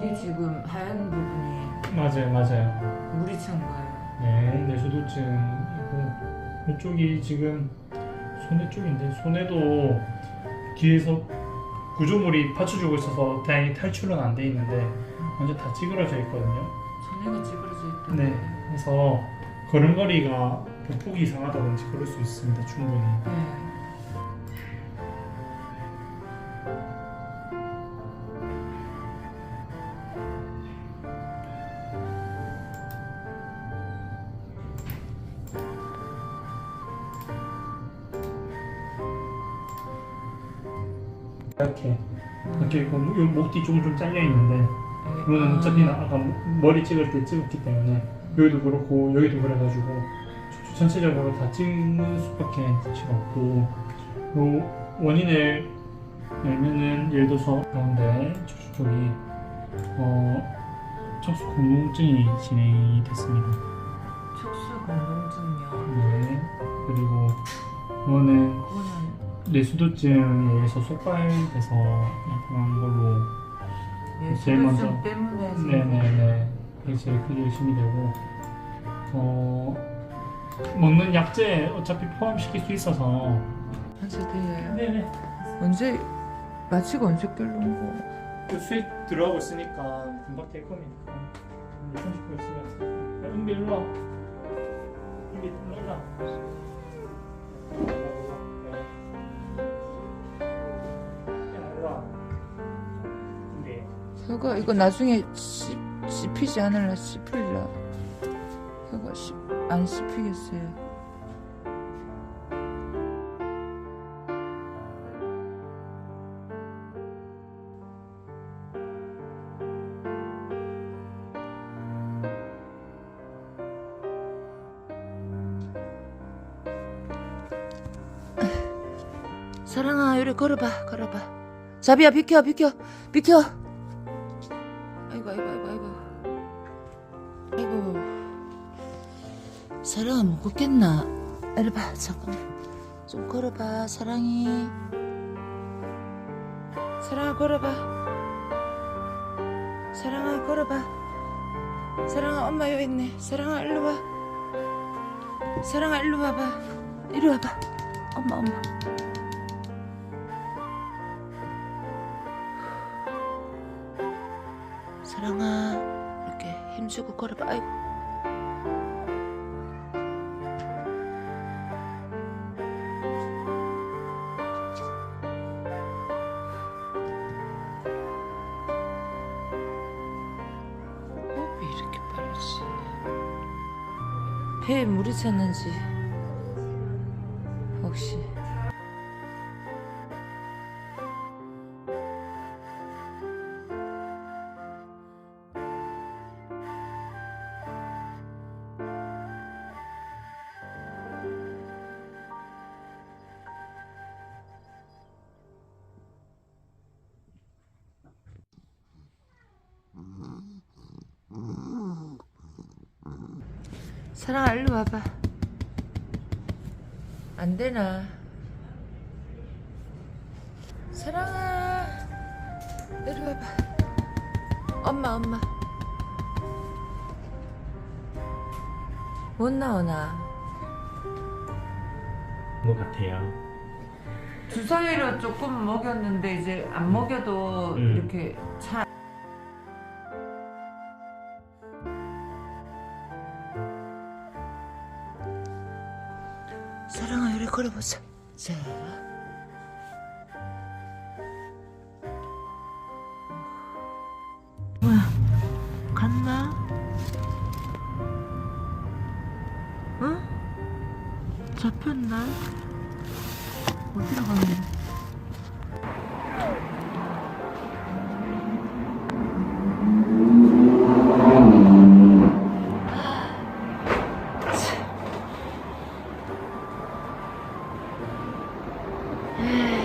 음. 이게 지금 하얀 부분이 맞아요, 맞아요. 물이 찬 거예요. 네, 뇌수도증이고 이쪽이 지금 손해 쪽인데 손해도 뒤에서 구조물이 받쳐주고 있어서 다행히 탈출은 안 돼 있는데 완전 다 찌그러져 있거든요. 전해가 찌그러져 있던 네, 네. 그래서 걸음걸이가 보폭이 이상하다든지 그럴 수 있습니다. 충분히. 네. 이렇게 이렇게 있고 요목 뒤쪽은 좀 잘려 있는데 네. 그거는 아. 어차피 나 아까 머리 찍을 때 찍었기 때문에 여기도 그렇고 여기도 그래가지고 저- 전체적으로 다 찍는 수밖에 자체가 없고 요 원인을 알면은 예를 들어서 가운데 척수 쪽이 어 척수 공동증이 진행이 됐습니다. 척수 공동증이요. 네 그리고 이거는 뇌수도증에 의해서 속발돼서 나타난 걸로 예, 제일 먼저. 때문에 네네네. 그게 제일 크게 의심이 되고 어 먹는 약제 어차피 포함시킬 수 있어서. 한세 뒤에 네네. 언제 마취가 언제 끓는 거? 그 수액 들어가고 있으니까 금방 될 겁니다. 30분 있으면 은비 일로 와. 은비 일로 와 은비 혀가 이거 나중에 씹, 씹히지 않을라 씹힐라. 혀가 씹, 안 씹히겠어요. 사랑아 이리 걸어봐 걸어봐. 자비야 비켜 비켜 비켜 아이고 아이고 아이고 아이고. 아이고. 사랑아 못 걷겠나? 이리 봐 잠깐만. 좀 걸어봐 사랑이. 사랑아 걸어봐. 사랑아 걸어봐. 사랑아 엄마 여기 있네. 사랑아 일로 와. 사랑아 일로 와봐. 이리 와봐. 엄마 엄마 사랑아 이렇게 힘주고 걸어봐. 아이고. 호흡이 이렇게 빠르지? 배에 물이 찼는지. 혹시 사랑아 일로 와봐. 안 되나? 사랑아 이리 와봐. 엄마 엄마. 못 나오나? 뭐 같아요? 주사위로 조금 먹였는데 이제 안 먹여도 음. 이렇게 차 사랑아 이리 걸어보자 자 뭐야 갔나? 응? 잡혔나? 어디로 갔나? 에이,